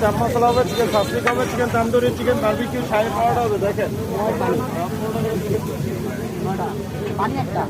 চাপ মশলা হবে chicken shashlik হবে চিকেন তান্দুরি চিকেন বার্বিকিউ সাহেব পাউডার হবে দেখেন। পানি একটা।